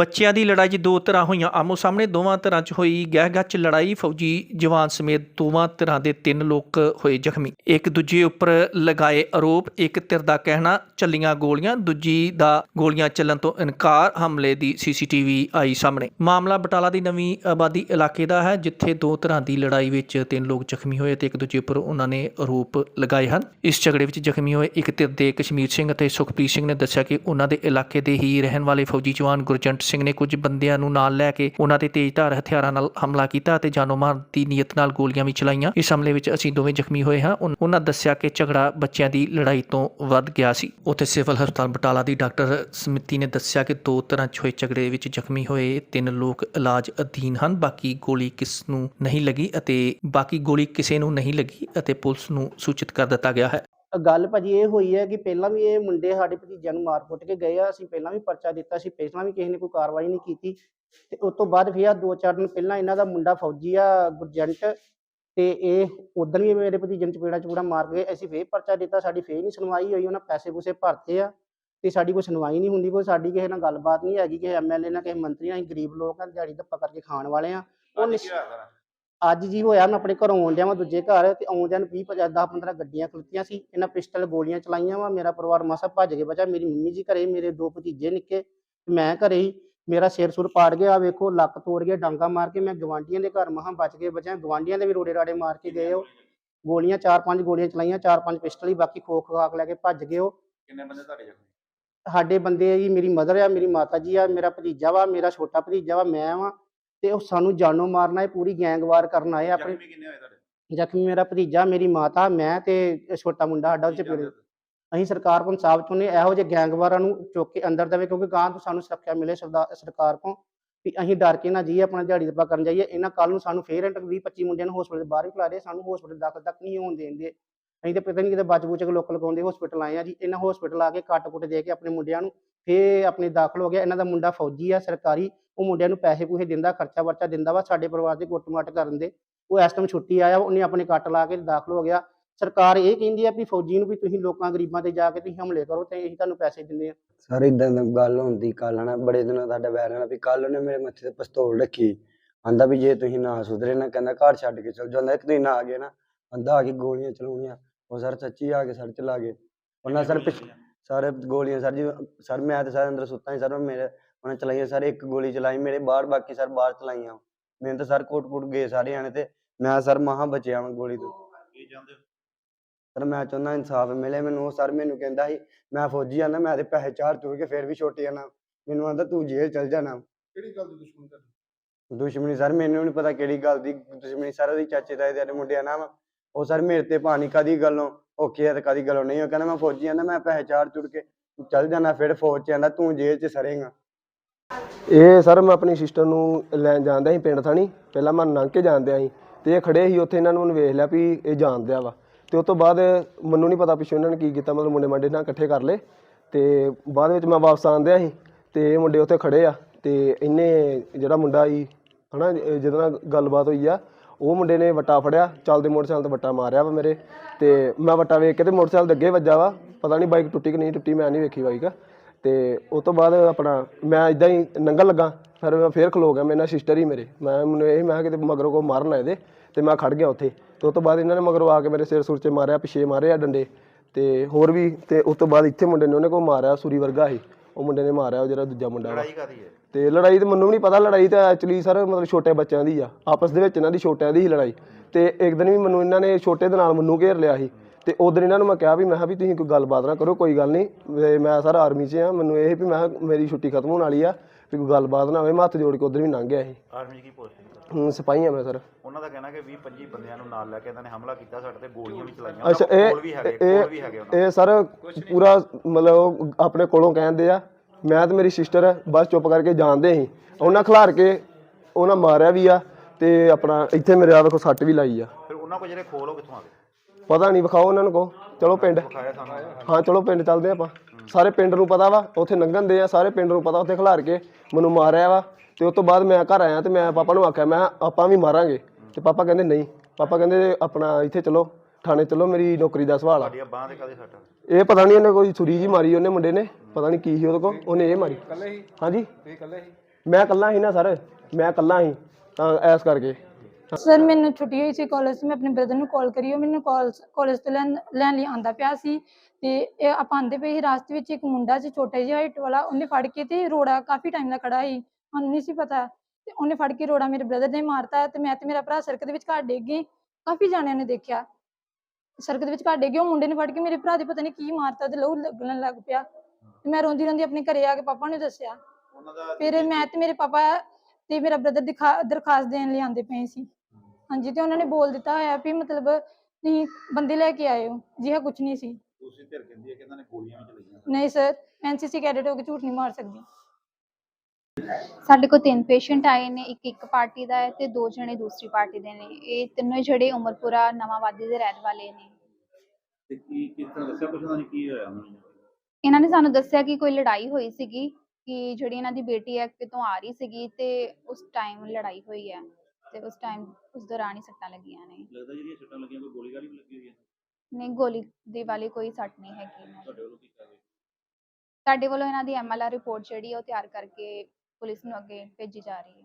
ਬੱਚਿਆਂ ਦੀ ਲੜਾਈ 'ਚ ਦੋ ਤਰ੍ਹਾਂ ਹੋਈਆਂ ਆਮੋ ਸਾਹਮਣੇ। ਦੋਵਾਂ ਧਿਰਾਂ 'ਚ ਹੋਈ ਗਹਿ-ਗੱਚ ਲੜਾਈ। ਫੌਜੀ ਜਵਾਨ ਸਮੇਤ ਦੋਵਾਂ ਧਿਰਾਂ ਦੇ ਤਿੰਨ ਲੋਕ ਹੋਏ ਜ਼ਖਮੀ। ਇੱਕ ਦੂਜੇ ਉੱਪਰ ਲਗਾਏ ਆਰੋਪ, ਇੱਕ ਧਿਰ ਦਾ ਕਹਿਣਾ, ਚੱਲੀਆਂ ਗੋਲੀਆਂ। ਦੂਜੀ ਦਾ ਗੋਲੀਆਂ ਚੱਲਣ ਤੋਂ ਇਨਕਾਰ, ਹਮਲੇ ਦੀ ਸੀਸੀਟੀਵੀ ਆਈ ਸਾਹਮਣੇ। ਮਾਮਲਾ ਬਟਾਲਾ ਦੀ ਨਵੀਂ ਆਬਾਦੀ ਇਲਾਕੇ ਦਾ ਹੈ, ਜਿੱਥੇ ਦੋ ਤਰ੍ਹਾਂ ਦੀ ਲੜਾਈ ਵਿੱਚ ਤਿੰਨ ਲੋਕ ਜ਼ਖਮੀ ਹੋਏ ਤੇ ਇੱਕ ਦੂਜੇ ਉੱਪਰ ਉਹਨਾਂ ਨੇ ਆਰੋਪ ਲਗਾਏ ਹਨ। ਇਸ ਝਗੜੇ ਵਿੱਚ ਜ਼ਖਮੀ ਹੋਏ ਇੱਕ ਧਿਰ ਦੇ ਕਸ਼ਮੀਰ ਸਿੰਘ ਅਤੇ ਸੁਖਪ੍ਰੀਤ ਸਿੰਘ ਨੇ ਦੱਸਿਆ ਕਿ ਉਹਨਾਂ ਦੇ ਇਲਾਕੇ ਦੇ ਹੀ ਰਹਿਣ ਵਾਲੇ ਫੌਜੀ ਜਵਾਨ ਗੁਰਜੰਟ ਸਿੰਘ ਨੇ ਕੁਝ ਬੰਦਿਆਂ ਨੂੰ ਨਾਲ ਲੈ ਕੇ ਉਹਨਾਂ ਤੇ ਤੇਜ਼ਧਾਰ ਹਥਿਆਰਾਂ ਨਾਲ ਹਮਲਾ ਕੀਤਾ ਅਤੇ ਜਾਨੋਂ ਮਾਰਨ ਦੀ ਨੀਅਤ ਨਾਲ ਗੋਲੀਆਂ ਵੀ ਚਲਾਈਆਂ। ਇਸ ਹਮਲੇ ਵਿੱਚ ਅਸੀਂ ਦੋਵੇਂ ਜ਼ਖਮੀ ਹੋਏ ਹਾਂ। ਉਹਨਾਂ ਦੱਸਿਆ ਕਿ ਝਗੜਾ ਬੱਚਿਆਂ ਦੀ ਲੜਾਈ ਤੋਂ ਵੱਧ ਗਿਆ ਸੀ। ਉੱਥੇ ਸਿਵਲ ਹਸਪਤਾਲ ਬਟਾਲਾ ਦੀ ਡਾਕਟਰ ਸਮਿਤੀ ਨੇ ਦੱਸਿਆ ਕਿ ਦੋ ਤਰ੍ਹਾਂ 'ਚ ਹੋਏ ਝਗੜੇ ਵਿੱਚ ਜ਼ਖਮੀ ਹੋਏ ਤਿੰਨ ਲੋਕ ਇਲਾਜ ਅਧੀਨ ਹਨ, ਬਾਕੀ ਗੋਲੀ ਕਿਸ ਨੂੰ ਨਹੀਂ ਲੱਗੀ ਅਤੇ ਬਾਕੀ ਗੋਲੀ ਕਿਸੇ ਨੂੰ ਨਹੀਂ ਲੱਗੀ ਅਤੇ ਪੁਲਿਸ ਨੂੰ ਸੂਚਿਤ ਕਰ ਦਿੱਤਾ ਗਿਆ ਹੈ। ਗੱਲ ਭਾਜੀ ਇਹ ਹੋਈ ਹੈ ਕਿ ਪਹਿਲਾਂ ਵੀ ਇਹ ਮੁੰਡੇ ਸਾਡੇ ਭਤੀਜਿਆਂ ਨੂੰ ਮਾਰ ਕੁੱਟ ਕੇ ਗਏ ਆ ਅਸੀਂ ਪਹਿਲਾਂ ਵੀ ਪਰਚਾ ਦਿੱਤਾ ਸੀ ਪਹਿਲਾਂ ਵੀ ਕਿਸੇ ਨੇ ਕੋਈ ਕਾਰਵਾਈ ਨਹੀਂ ਕੀਤੀ ਤੇ ਉਸ ਤੋਂ ਬਾਅਦ ਫਿਰ ਆਹ ਦੋ ਚਾਰ ਦਿਨ ਪਹਿਲਾਂ ਇਹਨਾਂ ਦਾ ਮੁੰਡਾ ਫੌਜੀ ਆ ਗੁਰਜੰਟ ਤੇ ਇਹ ਉਦੋਂ ਵੀ ਮੇਰੇ ਭਤੀਜੇ ਨੂੰ ਚਪੇੜਾ ਚਪੂੜਾ ਮਾਰ ਗਏ ਅਸੀਂ ਫੇਰ ਪਰਚਾ ਦਿੱਤਾ ਸਾਡੀ ਫੇਰ ਨਹੀਂ ਸੁਣਵਾਈ ਹੋਈ ਉਹਨਾਂ ਪੈਸੇ ਪੂਸੇ ਭਰਤੇ ਆ ਤੇ ਸਾਡੀ ਕੋਈ ਸੁਣਵਾਈ ਨਹੀਂ ਹੁੰਦੀ ਕੋਈ ਸਾਡੀ ਕਿਸੇ ਨਾਲ ਗੱਲਬਾਤ ਨਹੀਂ ਹੈਗੀ ਕਿਸੇ ਐਮਐਲਏ ਨਾਲ ਕਿਸੇ ਮੰਤਰੀ ਨਾਲ ਅਸੀਂ ਗਰੀਬ ਲੋਕ ਆ ਦਿਹਾੜੀ ਧੱਪਾ ਕਰਕੇ ਖਾਣ ਵਾਲੇ ਆ ਉਹ ਅੱਜ ਜੀ ਹੋਇਆ ਮੈਂ ਆਪਣੇ ਘਰੋਂ ਆਉਂਦਿਆਂ ਵਾਂ ਦੂਜੇ ਘਰ ਤੇ ਆਉਂਦਿਆਂ ਨੂੰ 20 50 10 15 ਗੱਡੀਆਂ ਖਲੋਤੀਆਂ ਸੀ ਇਹਨਾਂ ਪਿਸਟਲ ਗੋਲੀਆਂ ਚਲਾਈਆਂ ਵਾ ਮੇਰਾ ਪਰਿਵਾਰ ਮਾਸਾ ਭੱਜ ਕੇ ਬਚਾ ਮੇਰੀ ਮੰਮੀ ਜੀ ਘਰੇ ਮੇਰੇ ਦੋ ਭਤੀਜੇ ਨਿੱਕੇ ਮੈਂ ਘਰੇ ਹੀ ਮੇਰਾ ਸਿਰ ਸੁਰ ਪਾੜ ਗਿਆ ਆ ਵੇਖੋ ਲੱਕ ਤੋੜ ਗਿਆ ਡਾਂਗਾ ਮਾਰ ਕੇ ਮੈਂ ਗਵਾਂਢੀਆਂ ਦੇ ਘਰ ਮਹਾਂ ਬਚ ਕੇ ਬਚਾ ਗਵਾਂਢੀਆਂ ਦੇ ਵੀ ਰੋੜੇ ਰਾੜੇ ਮਾਰ ਕੇ ਗਏ ਉਹ। ਗੋਲੀਆਂ ਚਾਰ ਪੰਜ ਗੋਲੀਆਂ ਚਲਾਈਆਂ ਚਾਰ ਪੰਜ ਪਿਸਟਲ ਹੀ ਬਾਕੀ ਖੋਖ ਖਾਕ ਲੈ ਕੇ ਭੱਜ ਗਏ ਉਹ। ਕਿੰਨੇ ਬੰਦੇ ਤੁਹਾਡੇ ਜ਼ਖਮੀ? ਸਾਡੇ ਬੰਦੇ ਆ ਜੀ ਮੇਰੀ ਮਦਰ ਆ ਮੇਰੀ ਮਾਤਾ ਜੀ ਆ ਮੇਰਾ ਭਤੀਜਾ ਵਾ ਮੇਰਾ ਛੋਟਾ ਭਤੀਜਾ ਵਾ ਮੈਂ ਵਾ। ਤੇ ਉਹ ਸਾਨੂੰ ਜਾਨੋਂ ਮਾਰਨਾ ਇਹ ਪੂਰੀ ਗੈਂਗਵਾਰ ਕਰਨ ਆਏ ਆ ਆਪਣੇ। ਜ਼ਖਮੀ ਕਿੰਨੇ ਹੋਏ ਤੁਹਾਡੇ? ਜ਼ਖਮੀ ਮੇਰਾ ਭਤੀਜਾ ਮੇਰੀ ਮਾਤਾ ਮੈਂ ਤੇ ਛੋਟਾ ਮੁੰਡਾ ਸਾਡਾ ਉਹ ਚ ਕੀ ਚਾਹੁੰਦੇ ਪੀੜ੍ਹੀ ਅਸੀਂ ਸਰਕਾਰ ਕੋਲ ਚਾਹੁੰਦੇ ਹਾਂ, ਇਹੋ ਜਿਹੇ ਗੈਂਗਵਾਰਾਂ ਨੂੰ ਚੁੱਕ ਕੇ ਅੰਦਰ ਦੇਵੇ ਕਿਉਂਕਿ ਗਾਂ ਤੋਂ ਸਾਨੂੰ ਸੁਰੱਖਿਆ ਮਿਲੇ ਸਰਕਾਰ ਕੋਲ। ਵੀ ਅਸੀਂ ਡਰ ਕੇ ਨਾ ਜੀਏ ਆਪਣਾ ਦਿਹਾੜੀ ਦੱਪਾ ਕਰਨ ਜਾਈਏ। ਇਹਨਾਂ ਕੱਲ ਨੂੰ ਸਾਨੂੰ ਫੇਰ ਇੰਟਰ 20 25 ਮੁੰਡਿਆਂ ਨੂੰ ਹਸਪੀਟਲ ਦੇ ਬਾਹਰ ਹੀ ਖਿਲਾ ਰਹੇ ਸਾਨੂੰ ਹਸਪੀਟਲ ਦਾਖਲ ਤੱਕ ਨਹੀਂ ਹੋਣ ਦੇਣਦੇ ਅਸੀਂ ਤੇ ਪਤਾ ਨਹੀਂ ਕਿਤੇ ਬਚ ਬੁਚ ਕੇ ਲੋਕ ਲਗਾਉਂਦੇ ਹਸਪੀਟਲ ਆਏ ਆ ਜੀ। ਇਹਨਾਂ ਹਸਪੀਟਲ ਆ ਕੇ ਕੱਟ ਕੁੱਟ ਦੇ ਕੇ ਆਪਣੇ ਮੁੰਡਿਆਂ ਨੂੰ ਫੇਰ ਆਪਣੇ ਦਾਖਲ ਹੋ ਗਿਆ। ਇਹਨਾਂ ਦਾ ਮੁੰਡਾ ਫੌਜੀ ਆ ਸਰਕਾਰੀ। ਉਹ ਮੁੰਡਿਆਂ ਨੂੰ ਪੈਸੇ ਪੂਸੇ ਦਿੰਦਾ, ਖਰਚਾ ਵਰਚਾ ਦਿੰਦਾ ਵਾ, ਸਾਡੇ ਪਰਿਵਾਰ ਦੇ ਗੁੱਟ-ਮੱਟ ਕਰਨ ਦੇ। ਉਹ ਇਸ ਟਾਈਮ ਛੁੱਟੀ ਆਇਆ ਉਹਨੇ ਆਪਣੇ ਕੱਟ ਲਾ ਕੇ ਦਾਖਲ ਹੋ ਗਿਆ। ਸਰਕਾਰ ਇਹ ਕਹਿੰਦੀ ਆ ਵੀ ਫੌਜੀ ਨੂੰ ਵੀ ਤੁਸੀਂ ਲੋਕਾਂ, ਗਰੀਬਾਂ ਤੇ ਜਾ ਕੇ ਤੁਸੀਂ ਹਮਲੇ ਕਰੋ ਤੇ ਅਸੀਂ ਤੁਹਾਨੂੰ ਪੈਸੇ ਦਿੰਦੇ ਆ। ਸਰ ਇਦਾਂ ਦਾ ਗੱਲ ਹੁੰਦੀ ਕੱਲ ਨਾ ਬੜੇ ਦਿਨਾਂ ਸਾਡਾ ਵੈਰ ਨਾਲ ਵੀ ਕੱਲ ਉਹਨੇ ਮੇਰੇ ਮੱਥੇ ਤੇ ਪਿਸਤੌਲ ਰੱਖੀ। ਆਂਦਾ ਵੀ ਜੇ ਤੁਸੀਂ ਨਾ ਸੁਧਰੇ ਨਾ, ਕਹਿੰਦਾ ਘਰ ਛੱਡ ਕੇ ਚਲ ਜਾਂਦਾ ਇੱਕ ਦਿਨ ਆ ਗਏ ਨਾ, ਆਂਦਾ ਆ ਕੇ ਗੋਲੀਆਂ ਚਲਾਉਣੀਆਂ। ਉਹ ਸਰ ਸੱਚੀ ਆ ਕੇ ਸਰ ਚਲਾ ਗਏ। ਉਹਨਾਂ ਸਰ ਪਿੱਛ- ਗੋਲੀਆਂ, ਸਰ ਜੀ, ਸਰ ਮੈਂ ਤੇ ਸਰ ਅੰਦਰ ਸੁੱਤਾ ਸੀ, ਸਰ ਮੇਰੇ ਉਹਨੇ ਚਲਾਈਆਂ ਸਰ ਇੱਕ ਗੋਲੀ ਚਲਾਈ ਮੇਰੇ ਬਾਹਰ ਬਾਕੀ ਸਰ ਬਾਹਰ ਚਲਾਈਆਂ। ਮੈਨੂੰ ਤਾਂ ਸਰ ਕੋਟ ਕੋਟ ਗਏ ਸਾਰੇ ਆਣੇ ਤੇ ਮੈਂ ਸਰ ਮਹਾ ਬਚਿਆ ਵਾਂ ਗੋਲੀ ਤੋਂ। ਕੀ ਸਰ ਮੈਂ ਚਾਹੁੰਦਾ ਇਨਸਾਫ ਮਿਲੇ ਮੈਨੂੰ ਉਹ ਸਰ ਮੈਨੂੰ ਕਹਿੰਦਾ ਸੀ ਮੈਂ ਫੌਜੀ ਆ ਨਾ ਮੈਂ ਤੇ ਪੈਸੇ ਚਾਰ ਚੁਰ ਕੇ ਫਿਰ ਵੀ ਛੋਟੀ ਆ ਨਾ ਮੈਨੂੰ ਆਂਦਾ ਤੂੰ ਜੇਲ੍ਹ ਚਲ ਜਾਣਾ। ਕਿਹੜੀ ਗੱਲ ਦੀ ਦੁਸ਼ਮਣੀ ਸਰ ਮੈਨੂੰ ਨਹੀਂ ਪਤਾ ਕਿਹੜੀ ਗੱਲ ਦੀ ਦੁਸ਼ਮਣੀ ਸਰ ਉਹਦੀ ਚਾਚੇ ਤਾਏ ਦੇ ਮੁੰਡਿਆਂ ਨਾਲ। ਉਹ ਸਰ ਮੇਰੇ ਤੇ ਪਾਣੀ ਕਦੀ ਗੱਲੋਂ ਓਕੇ ਆ ਤੇ ਕਦੀ ਗੱਲੋਂ ਨਹੀਂ ਉਹ ਕਹਿੰਦਾ ਮੈਂ ਫੌਜੀ ਆ ਨਾ ਮੈਂ ਪੈਸੇ ਚਾਰ ਚੁਰ ਕੇ ਚਲ ਜਾਣਾ ਫਿਰ ਫੌਜ ਚ ਆਂਦਾ ਤੂੰ ਜੇਲ੍ਹ ਚ ਸਰੇਗਾ। ਇਹ ਸਰ ਮੈਂ ਆਪਣੀ ਸਿਸਟਰ ਨੂੰ ਲੈਣ ਜਾਂਦਾ ਸੀ ਪਿੰਡ ਥਾਣੀ। ਪਹਿਲਾਂ ਮੈਂ ਲੰਘ ਕੇ ਜਾਂਦਿਆ ਸੀ ਤੇ ਇਹ ਖੜੇ ਸੀ, ਉੱਥੇ ਇਹਨਾਂ ਨੂੰ ਵੇਖ ਲਿਆ ਵੀ ਇਹ ਜਾਣਦਿਆ ਵਾ। ਤੇ ਉਸ ਤੋਂ ਬਾਅਦ ਮੈਨੂੰ ਨਹੀਂ ਪਤਾ ਪਿੱਛੋਂ ਇਹਨਾਂ ਨੇ ਕੀ ਕੀਤਾ, ਮਤਲਬ ਮੁੰਡੇ ਮੰਡੇ ਨਾਲ ਇਕੱਠੇ ਕਰ ਲਏ। ਤੇ ਬਾਅਦ ਵਿੱਚ ਮੈਂ ਵਾਪਸ ਆਂਦਿਆ ਸੀ ਤੇ ਇਹ ਮੁੰਡੇ ਉੱਥੇ ਖੜੇ ਆ ਤੇ ਇਹਨੇ ਜਿਹੜਾ ਮੁੰਡਾ ਸੀ, ਹਨਾ ਇਹ ਜਿਹਦੇ ਨਾਲ ਗੱਲਬਾਤ ਹੋਈ ਆ, ਉਹ ਮੁੰਡੇ ਨੇ ਵੱਟਾ ਫੜਿਆ ਚੱਲਦੇ ਮੋਟਰਸਾਈਕਲ ਤੇ ਵੱਟਾ ਮਾਰਿਆ ਵਾ ਮੇਰੇ। ਤੇ ਮੈਂ ਵੱਟਾ ਵੇਖ ਕੇ ਤੇ ਮੋਟਰਸਾਈਕਲ ਦੇ ਅੱਗੇ ਵੱਜਾ ਵਾ, ਪਤਾ ਨਹੀਂ ਬਾਈਕ ਟੁੱਟੀ ਕਿ ਨਹੀਂ ਟੁੱਟੀ, ਮੈਂ ਨਹੀਂ ਵੇਖੀ ਬਾਈਕ। ਤੇ ਉਸ ਤੋਂ ਬਾਅਦ ਆਪਣਾ ਮੈਂ ਇਦਾਂ ਹੀ ਨੰਗਲ ਲੱਗਾ ਫਿਰ ਮੈਂ ਫੇਰ ਖਲੋ ਗਿਆ ਮੇਰੇ ਨਾਲ ਸਿਸਟਰ ਹੀ ਮੇਰੇ। ਮੈਂ ਮੈਨੂੰ ਇਹ ਮੈਂ ਕਿਤੇ ਮਗਰੋਂ ਕੋ ਮਾਰਨ ਆਏ ਦੇ ਤੇ ਮੈਂ ਖੜ ਗਿਆ ਉੱਥੇ। ਤੇ ਉਸ ਤੋਂ ਬਾਅਦ ਇਹਨਾਂ ਨੇ ਮਗਰੋਂ ਆ ਕੇ ਮੇਰੇ ਸਿਰ ਸੁਰ 'ਚ ਮਾਰਿਆ ਪਿਛੇ ਮਾਰੇ ਆ ਡੰਡੇ। ਤੇ ਹੋਰ ਵੀ ਤੇ ਉਸ ਤੋਂ ਬਾਅਦ ਇੱਥੇ ਮੁੰਡੇ ਨੇ ਉਹਨੇ ਕੋ ਮਾਰਿਆ ਸੂਰੀ ਵਰਗਾ ਸੀ ਉਹ ਮੁੰਡੇ ਨੇ ਮਾਰਿਆ ਉਹ ਜਿਹੜਾ ਦੂਜਾ ਮੁੰਡਾ ਵਾ। ਲੜਾਈ ਕਾਦੀ ਹੈ? ਤੇ ਲੜਾਈ ਤੇ ਮੈਨੂੰ ਵੀ ਨਹੀਂ ਪਤਾ ਲੜਾਈ ਤਾਂ ਐਕਚੁਅਲੀ ਸਰ ਮਤਲਬ ਛੋਟੇ ਬੱਚਿਆਂ ਦੀ ਆ। ਆਪਸ ਦੇ ਵਿੱਚ ਇਹਨਾਂ ਦੀ ਛੋਟਿਆਂ ਦੀ ਹੀ ਲੜਾਈ। ਤੇ ਇੱਕ ਦਿਨ ਵੀ ਮੈਨੂੰ ਇਹਨਾਂ ਨੇ ਛੋਟੇ ਦੇ ਨਾਲ ਮੈਨੂੰ ਘੇਰ ਲਿਆ ਸੀ। ਤੇ ਉਦੋਂ ਇਹਨਾਂ ਨੂੰ ਮੈਂ ਕਿਹਾ ਵੀ ਮੈਂ ਕਿਹਾ ਵੀ ਤੁਸੀਂ ਕੋਈ ਗੱਲਬਾਤ ਨਾ ਕਰੋ ਕੋਈ ਗੱਲ ਨਹੀਂ। ਮੈਂ ਸਰ ਆਰਮੀ 'ਚ ਆ ਮੈਨੂੰ ਇਹ ਵੀ ਮੈਂ ਕਿਹਾ ਮੇਰੀ ਛੁੱਟੀ ਖਤਮ ਹੋਣ ਵਾਲੀ ਆ ਵੀ ਕੋਈ ਗੱਲਬਾਤ ਨਾ ਹੋਵੇ। ਮੈਂ ਹੱਥ ਜੋੜ ਕੇ ਉਧਰ ਵੀ ਲੰਘ ਗਿਆ ਸੀ। ਆਰਮੀ ਕੀ ਪੋਸਟਿੰਗ ਹੁਣ ਸਿਪਾਹੀ ਆ ਮੈਂ ਸਰ। ਉਹਨਾਂ ਦਾ ਕਹਿਣਾ ਕਿ 20 25 ਬੰਦਿਆਂ ਨੂੰ ਨਾਲ ਲੈ ਕੇ ਇਹਨਾਂ ਨੇ ਹਮਲਾ ਕੀਤਾ ਸਾਡੇ ਤੇ ਗੋਲੀਆਂ ਵੀ ਚਲਾਈਆਂ। ਅੱਛਾ ਇਹ ਹੈਗੇ ਕੋਲ ਵੀ ਹੈਗੇ ਇਹ ਉਹਨਾਂ ਇਹ ਸਰ ਪੂਰਾ ਮਤਲਬ ਆਪਣੇ ਕੋਲੋਂ ਕਹਿੰਦੇ ਆ ਮੈਂ ਤੇ ਮੇਰੀ ਸਿਸਟਰ ਬਸ ਚੁੱਪ ਕਰਕੇ ਜਾਣਦੇ ਸੀ। ਉਹਨਾਂ ਖਿਲਾਰ ਕੇ ਉਹਨਾਂ ਮਾਰਿਆ ਵੀ ਆ ਤੇ ਆਪਣਾ ਇੱਥੇ ਮੇਰੇ ਆ ਵੇਖੋ ਸੱਟ ਵੀ ਲਾਈ ਆ। ਫਿਰ ਉਹਨਾਂ ਕੋਲ ਜਿਹੜੇ ਖੋਲ ਉਹ ਕਿੱਥੋਂ ਆ ਗਏ? ਪਤਾ ਨਹੀਂ ਵਿਖਾਓ ਉਹਨਾਂ ਨੂੰ ਕਹੋ। ਚਲੋ ਪਿੰਡ। ਹਾਂ ਚਲੋ ਪਿੰਡ ਚੱਲਦੇ ਆਪਾਂ। ਸਾਰੇ ਪਿੰਡ ਨੂੰ ਪਤਾ ਵਾ ਉੱਥੇ ਲੰਘਣ ਦੇ ਆ ਸਾਰੇ ਪਿੰਡ ਨੂੰ ਪਤਾ ਉੱਥੇ ਖਿਲਾਰ ਕੇ ਮੈਨੂੰ ਮਾਰਿਆ ਵਾ। ਤੇ ਉਸ ਤੋਂ ਬਾਅਦ ਮੈਂ ਘਰ ਆਇਆ ਤੇ ਮੈਂ ਪਾਪਾ ਨੂੰ ਆਖਿਆ ਮੈਂ ਕਿਹਾ ਆਪਾਂ ਵੀ ਮਾਰਾਂਗੇ। ਤੇ ਪਾਪਾ ਕਹਿੰਦੇ ਨਹੀਂ। ਪਾਪਾ ਕਹਿੰਦੇ ਆਪਣਾ ਇੱਥੇ ਚਲੋ ਥਾਣੇ ਚਲੋ ਮੇਰੀ ਨੌਕਰੀ ਦਾ ਸਵਾਲ ਆ। ਤੁਹਾਡੀਆਂ ਬਾਹਾਂ ਤੇ ਕਾਦੇ ਸੱਟ ਆ? ਇਹ ਪਤਾ ਨਹੀਂ ਉਹਨੇ ਕੋਈ ਛੁਰੀ ਜੀ ਮਾਰੀ ਉਹਨੇ ਮੁੰਡੇ ਨੇ। ਪਤਾ ਨਹੀਂ ਕੀ ਸੀ ਉਹਦੇ ਕੋਲ ਉਹਨੇ ਇਹ ਮਾਰੀ। ਹਾਂਜੀ। ਤੁਸੀਂ ਇਕੱਲੇ ਸੀ ਮੈਂ ਇਕੱਲਾ ਸੀ ਨਾ ਸਰ। ਮੈਂ ਇਕੱਲਾ ਸੀ ਤਾਂ ਐਸ ਕਰਕੇ। ਸਰ ਮੈਨੂੰ ਛੁੱਟੀ ਹੋਈ ਸੀ ਕਾਲਜ ਤੋਂ ਮੈਂ ਆਪਣੇ ਬ੍ਰਦਰ ਨੂੰ ਕਾਲ ਕਰੀ ਉਹ ਮੈਨੂੰ ਕਾਲ ਕਾਲਜ ਤੋਂ ਲੈਣ ਲੈਣ ਲਈ ਆਂਦਾ ਪਿਆ ਸੀ। ਤੇ ਇਹ ਆਪਾਂ ਆਂਦੇ ਪਏ ਸੀ ਰਾਸਤੇ ਵਿੱਚ ਇੱਕ ਮੁੰਡਾ ਸੀ ਛੋਟਾ ਜਿਹਾ ਹਾਈਟ ਵਾਲਾ ਉਹਨੇ ਫੜ ਕੇ ਤੇ ਰੋੜਾ ਕਾਫੀ ਟਾਈਮ ਦਾ ਖੜਾ ਸੀ ਸਾਨੂੰ ਨਹੀਂ ਸੀ ਪਤਾ। ਤੇ ਉਹਨੇ ਫੜ ਕੇ ਰੋੜਾ ਮੇਰੇ ਬ੍ਰਦਰ ਨੇ ਮਾਰਤਾ ਤੇ ਮੈਂ ਤੇ ਮੇਰਾ ਭਰਾ ਸੜਕ ਦੇ ਵਿੱਚ ਘਰ ਡਿੱਗ ਗਏ। ਕਾਫੀ ਜਾਣਿਆਂ ਨੇ ਦੇਖਿਆ। ਸੜਕ ਦੇ ਵਿੱਚ ਘਰ ਡਿੱਗ ਗਏ ਉਹ ਮੁੰਡੇ ਨੇ ਫੜ ਕੇ ਮੇਰੇ ਭਰਾ ਦੇ ਪਤਾ ਨਹੀਂ ਕੀ ਮਾਰਤਾ ਤੇ ਲਹੂ ਲੱਗਣ ਲੱਗ ਪਿਆ। ਤੇ ਮੈਂ ਰੋਂਦੀ ਰੋਂਦੀ ਆਪਣੇ ਘਰੇ ਆ ਕੇ ਪਾਪਾ ਨੂੰ ਦੱਸਿਆ। ਫਿਰ ਮੈਂ ਤੇ ਮੇਰੇ ਪਾਪਾ ਤੇ ਮੇਰਾ ਬ੍ਰਦਰ ਦਿਖਾ ਦਰਖਾਸਤ ਦੇਣ ਲਈ ਆਂਦੇ ਪਏ ਸੀ। ਹਾਂਜੀ ਤੇ ਉਹਨਾਂ ਨੇ ਬੋਲ ਦਿੱਤਾ ਹੋਇਆ ਵੀ ਮਤਲਬ ਤੁਸੀਂ ਬੰਦੇ ਲੈ ਕੇ ਆਏ ਹੋ ਜਿਹਾ ਕੁਝ ਨਹੀਂ ਸੀ। ਦੂਸਰੀ ਧਿਰ ਕਹਿੰਦੀ ਹੈ ਕਿ ਇਹਨਾਂ ਨੇ ਗੋਲੀਆਂ ਵੀ ਚਲਾਈਆਂ ਨਹੀਂ ਸਰ ਐਨਸੀਸੀ ਕੈਡਟ ਹੋ ਕੇ ਝੂਠ ਨਹੀਂ ਮਾਰ ਸਕਦੀ। ਸਾਡੇ ਕੋਲ ਤਿੰਨ ਪੇਸ਼ੈਂਟ ਆਏ ਨੇ ਇੱਕ ਇੱਕ ਪਾਰਟੀ ਦਾ ਹੈ ਤੇ ਦੋ ਜਣੇ ਦੂਸਰੀ ਪਾਰਟੀ ਦੇ ਨੇ। ਇਹ ਤਿੰਨੋਂ ਹੀ ਜਿਹੜੇ ਉਮਰਪੁਰਾ ਨਵਾਂਵਾਦੀ ਦੇ ਰਹਿਣ ਵਾਲੇ ਨੇ। ਤੇ ਕੀ ਕਿਸ ਤਰ੍ਹਾਂ ਦੱਸਿਆ ਕੁਛ ਉਹਨਾਂ ਨੇ ਕੀ ਹੋਇਆ ਉਹਨਾਂ ਨੂੰ? ਇਹਨਾਂ ਨੇ ਸਾਨੂੰ ਦੱਸਿਆ ਕਿ ਕੋਈ ਲੜਾਈ ਹੋਈ ਸੀਗੀ ਕਿ ਜਿਹੜੀ ਇਹਨਾਂ ਦੀ ਬੇਟੀ ਹੈ ਕਿਤੋਂ ਆ ਰਹੀ ਸੀਗੀ ਤੇ ਉਸ ਟਾਈਮ ਲੜਾਈ ਹੋਈ ਹੈ। ਤੇ ਉਸ ਟਾਈਮ ਉਸ ਦੌਰਾਨ ਹੀ ਸੱਟਾਂ ਲੱਗੀਆਂ ਨੇ। ਲੱਗਦਾ ਜਿਹੜੀਆਂ ਸੱਟਾਂ ਲੱਗੀਆਂ ਕੋਈ ਗੋਲੀ ਗਾਲੀ ਵੀ ਲੱਗੀ ਹੋਈ ਹੈ? ਨਹੀਂ ਗੋਲੀ ਦੇ ਵਾਲੀ ਕੋਈ ਸੱਟ ਨਹੀਂ ਹੈਗੀ ਦੀ। ਤੁਹਾਡੇ ਵੱਲੋਂ ਕੀ ਕਾਰਵਾਈ ਸਾਡੇ ਵੱਲੋਂ ਇਹਨਾਂ ਦੀ ਐਮਐਲਆਰ ਰਿਪੋਰਟ ਜਿਹੜੀ ਹੈ ਉਹ ਤਿਆਰ ਕਰਕੇ ਪੁਲਿਸ ਨੂੰ ਅੱਗੇ ਭੇਜੀ ਜਾ ਰਹੀ ਹੈ।